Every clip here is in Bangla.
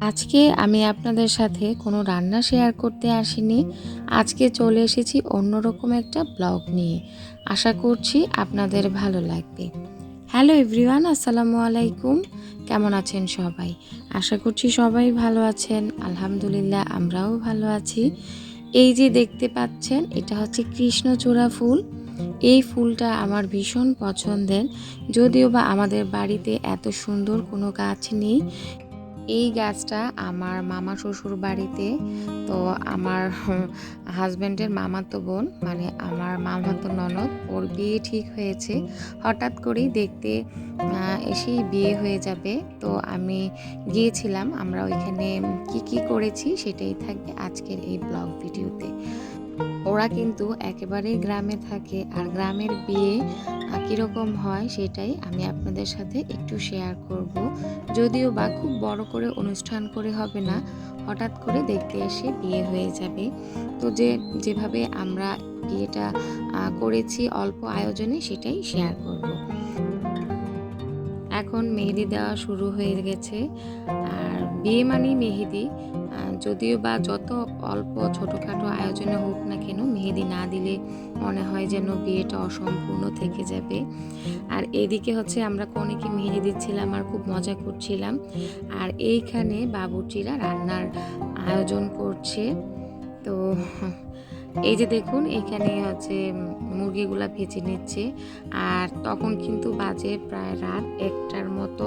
আজকে আমি আপনাদের সাথে কোনো রান্না শেয়ার করতে আসিনি। আজকে চলে এসেছি অন্যরকম একটা ব্লগ নিয়ে। আশা করছি আপনাদের ভালো লাগবে। হ্যালো এভরিওয়ান, আসসালামু আলাইকুম। কেমন আছেন সবাই? আশা করছি সবাই ভালো আছেন। আলহামদুলিল্লাহ, আমরাও ভালো আছি। এই যে দেখতে পাচ্ছেন, এটা হচ্ছে কৃষ্ণচূড়া ফুল। এই ফুলটা আমার ভীষণ পছন্দের। যদিও বা আমাদের বাড়িতে এত সুন্দর কোনো গাছ নেই এই গাছটা আমার মামা শ্বশুর বাড়িতে, তো আমার হাজব্যান্ডের মামাতো বোন মানে আমার মামাতো ননদ, ওর বিয়ে ঠিক হয়েছে। হঠাৎ করেই দেখতে এসেই বিয়ে হয়ে যাবে। তো আমি গিয়েছিলাম, আমরা ওইখানে কি কি করেছি সেটাই থাকবে আজকের এই ব্লগ ভিডিওতে। ওরা কিন্তু একেবারেই গ্রামে থাকে আর গ্রামের বিয়ে কীরকম হয়, সেটাই আমি আপনাদের সাথে একটু শেয়ার করব। যদিও বা খুব বড় করে অনুষ্ঠান করে হবে না, হঠাৎ করে দেখতে এসে বিয়ে হয়ে যাবে। তো যে, যেভাবে আমরা বিয়েটা করেছি অল্প আয়োজনে সেটাই শেয়ার করব। এখন মেহেদি দেওয়া শুরু হয়ে গেছে, আর বিয়ে মানেই মেহেদি যদিও বা যত অল্প ছোটোখাটো আয়োজনে হোক না কেন মেহেদি না দিলে মনে হয় যেন বিয়েটা অসম্পূর্ণ থেকে যাবে। আর এদিকে হচ্ছে আমরা কনেকে মেহেদি দিচ্ছিলাম আর খুব মজা করছিলাম। আর এইখানে বাবুর্চিরা রান্নার আয়োজন করছে। তো এই যে দেখুন, এখানে হচ্ছে মুরগিগুলা ভেজে নিচ্ছে। আর তখন কিন্তু বাজে প্রায় রাত একটার মতো।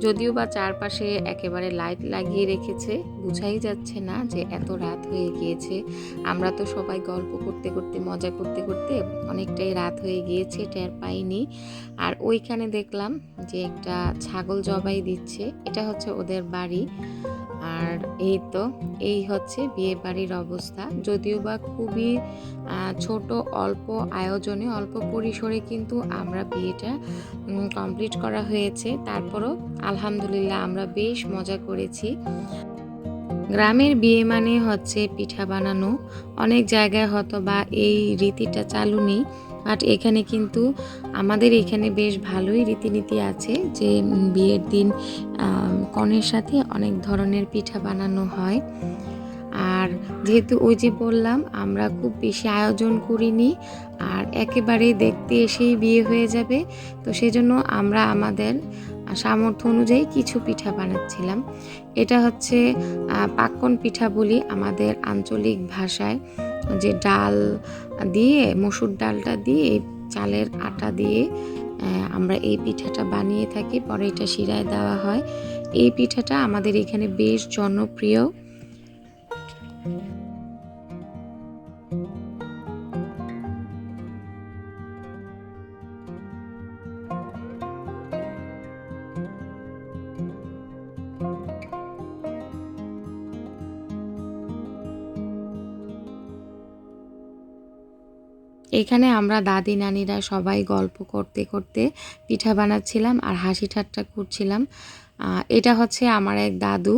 যদিও বা চারপাশে একেবারে লাইট লাগিয়ে রেখেছে, বুঝাই যাচ্ছে না যে এত রাত হয়ে গিয়েছে। আমরা তো সবাই গল্প করতে করতে, মজা করতে করতে অনেকটাই রাত হয়ে গিয়েছে, টের পাইনি। আর ওইখানে দেখলাম যে একটা ছাগল জবাই দিচ্ছে, এটা হচ্ছে ওদের বাড়ি। আর এই তো, এই হচ্ছে বিয়ে বাড়ির অবস্থা। যদিও বা খুবই ছোট, অল্প আয়োজনে, অল্প পরিসরে কিন্তু আমরা বিয়েটা কমপ্লিট করা হয়েছে। তারপরও আলহামদুলিল্লাহ আমরা বেশ মজা করেছি। গ্রামের বিয়ে মানে হচ্ছে পিঠা বানানো। অনেক জায়গায় হয়তো বা এই রীতিটা চালু নেই। বাট এখানে কিন্তু আমাদের এখানে বেশ ভালোই রীতিনীতি আছে যে বিয়ের দিন কনের সাথে অনেক ধরনের পিঠা বানানো হয়। আর যেহেতু ওই যে বললাম, আমরা খুব বেশি আয়োজন করিনি, আর একেবারে দেখতে এসেই বিয়ে হয়ে যাবে। তো সেজন্য আমরা আমাদের সামর্থ্য অনুযায়ী কিছু পিঠা বানাচ্ছিলাম। এটা হচ্ছে পাক্কন পিঠা বলি আমাদের আঞ্চলিক ভাষায়। যে ডাল দিয়ে, মসুর ডালটা দিয়ে, চালের আটা দিয়ে আমরা এই পিঠাটা বানিয়ে থাকি। পরে এটা শিরায় দেওয়া হয়। এই পিঠাটা আমাদের এখানে বেশ জনপ্রিয়। এখানে আমরা দাদি নানিরা সবাই গল্প করতে করতে পিঠা বানাচ্ছিলাম আর হাসি ঠাট্টা করছিলাম। এটা হচ্ছে আমার এক দাদু।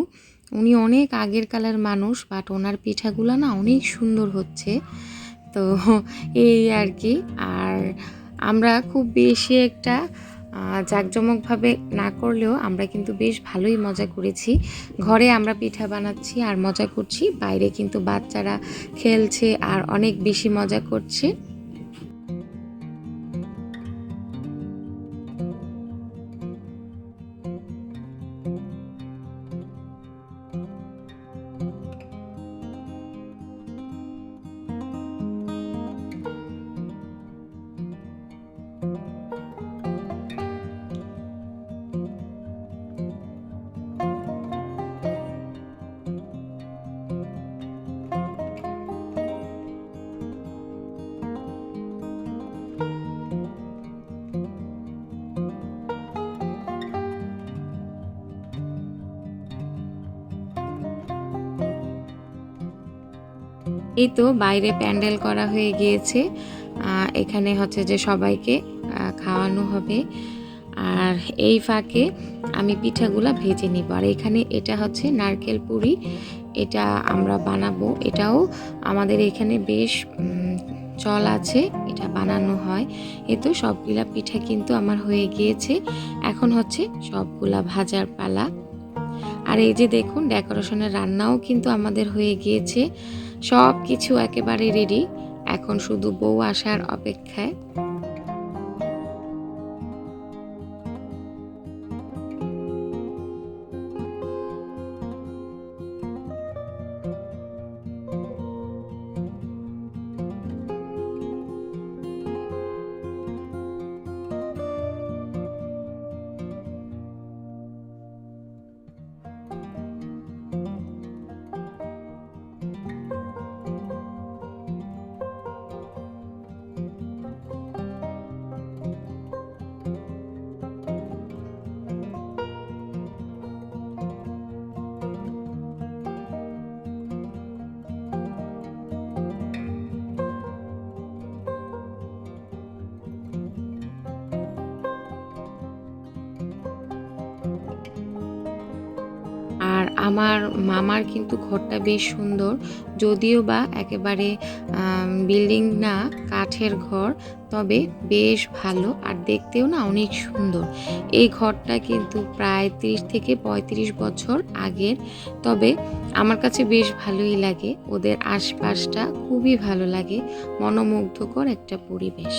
উনি অনেক আগের কালের মানুষ বাট ওনার পিঠাগুলো না অনেক সুন্দর হচ্ছে। তো এই আর কি। আর আমরা খুব বেশি একটা জাঁকজমকভাবে না করলেও আমরা কিন্তু বেশ ভালোই মজা করেছি। ঘরে আমরা পিঠা বানাচ্ছি আর মজা করছি, বাইরে কিন্তু বাচ্চারা খেলছে আর অনেক বেশি মজা করছে। এই তো বাইরে প্যান্ডেল করা হয়ে গিয়েছে। এখানে হচ্ছে যে সবাইকে খাওয়ানো হবে। আর এই ফাঁকে আমি পিঠাগুলা ভেজে নিব। আর এখানে এটা হচ্ছে নারকেল পুরি। এটা আমরা বানাবো। এটাও আমাদের এখানে বেশ চল আছে। এটা বানানো হয়। এ তো সবগুলা পিঠা কিন্তু আমার হয়ে গিয়েছে। এখন হচ্ছে সবগুলা ভাজার পালা। আর এই যে দেখুন, ডেকোরেশনের রান্নাও কিন্তু আমাদের হয়ে গিয়েছে। সব কিছু একেবারে রেডি এখন শুধু বউ আসার অপেক্ষায়। আমার মামার কিন্তু ঘরটা বেশ সুন্দর। যদিও বা একেবারে বিল্ডিং না, কাঠের ঘর, তবে বেশ ভালো আর দেখতেও না অনেক সুন্দর। এই ঘরটা কিন্তু প্রায় তিরিশ থেকে পঁয়ত্রিশ বছর আগের, তবে আমার কাছে বেশ ভালোই লাগে। ওদের আশপাশটা খুবই ভালো লাগে। মনোমুগ্ধকর একটা পরিবেশ।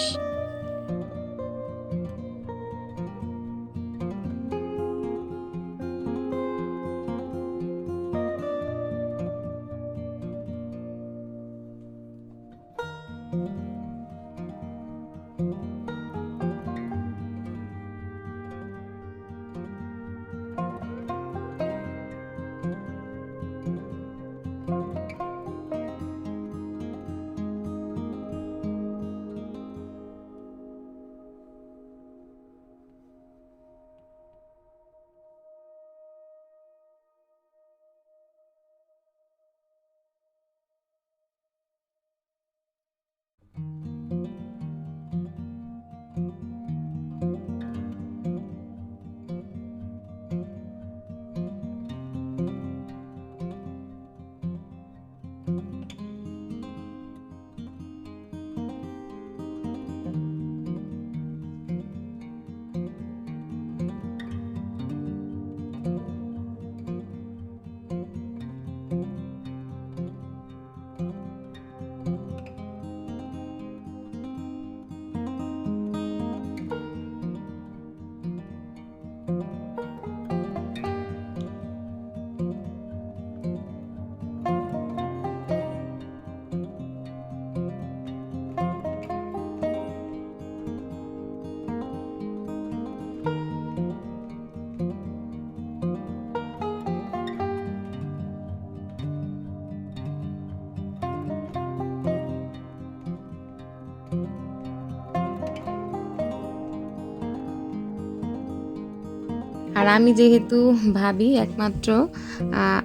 আর আমি যেহেতু ভাবি একমাত্র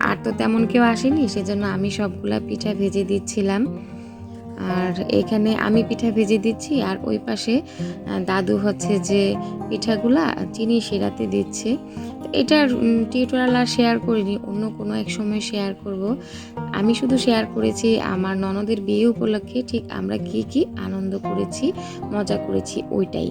আর তো তেমন কেউ আসেনি, সেজন্য আমি সবগুলা পিঠা ভেজে দিচ্ছিলাম। আর এখানে আমি পিঠা ভেজে দিচ্ছি, আর ওই পাশে দাদু হচ্ছে যে পিঠাগুলা চিনি সেরাতে দিচ্ছে। এটার টিউটোরিয়াল আর শেয়ার করিনি, অন্য কোনো এক সময় শেয়ার করব। আমি শুধু শেয়ার করেছি, আমার ননদের বিয়ে উপলক্ষে ঠিক আমরা কি কি আনন্দ করেছি, মজা করেছি, ওইটাই।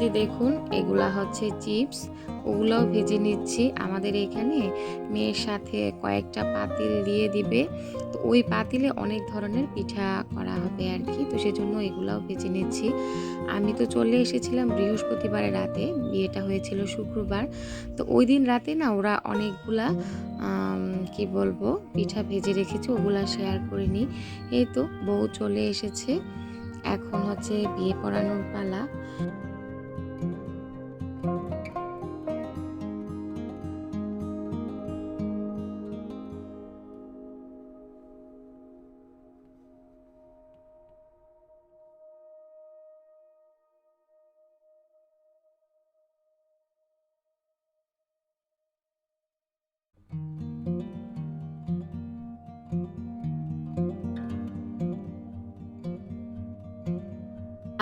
যে দেখুন, এগুলা হচ্ছে চিপস। ওগুলোও ভেজে নিচ্ছি। আমাদের এখানে মেয়ের সাথে কয়েকটা পাতিল দিয়ে দিবে। তো ওই পাতিলে অনেক ধরনের পিঠা করা হবে আর কি তো সেজন্য এগুলাও বেছে নিচ্ছি। আমি তো চলে এসেছিলাম বৃহস্পতিবারের রাতে। বিয়েটা হয়েছিল শুক্রবার। তো ওই দিন রাতে না ওরা অনেকগুলা কি বলব, পিঠা ভেজে রেখেছে। ওগুলা শেয়ার করিনি এই তো, বউ চলে এসেছে। এখন হচ্ছে বিয়ে পড়ানোর পালা।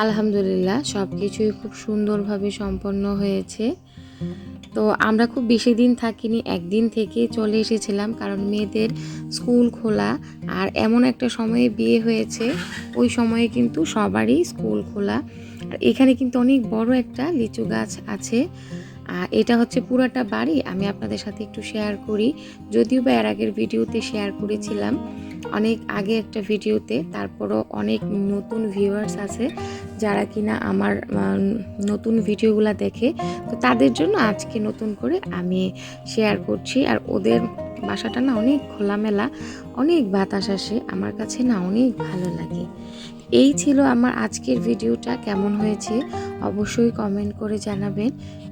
আলহামদুলিল্লাহ সব কিছুই খুব সুন্দরভাবে সম্পন্ন হয়েছে। তো আমরা খুব বেশি দিন থাকিনি, একদিন থেকে চলে এসেছিলাম কারণ মেয়েদের স্কুল খোলা আর এমন একটা সময়ে বিয়ে হয়েছে, ওই সময়ে কিন্তু সবারই স্কুল খোলা। আর এখানে কিন্তু অনেক বড় একটা লিচু গাছ আছে, আর এটা হচ্ছে পুরাটা বাড়ি, আমি আপনাদের সাথে একটু শেয়ার করি। যদিও বা এর আগের ভিডিওতে শেয়ার করেছিলাম অনেক আগে একটা ভিডিওতে, তারপরও অনেক নতুন ভিউয়ার্স আছে যারা কিনা আমার নতুন ভিডিওগুলো দেখে। তো তাদের জন্য আজকে নতুন করে আমি শেয়ার করছি। আর ওদের বাসাটা না অনেক খোলামেলা, অনেক বাতাস আসে। আমার কাছে না অনেক ভালো লাগে। এই ছিল আমার আজকের ভিডিওটা, কেমন হয়েছে অবশ্যই কমেন্ট করে জানাবেন।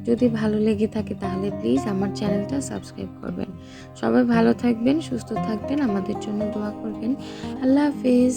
যদি ভালো লেগে থাকে তাহলে প্লিজ আমার চ্যানেলটা সাবস্ক্রাইব করবেন। সবাই ভালো থাকবেন, সুস্থ থাকবেন, আমাদের জন্য দোয়া করবেন। আল্লাহ হাফিজ।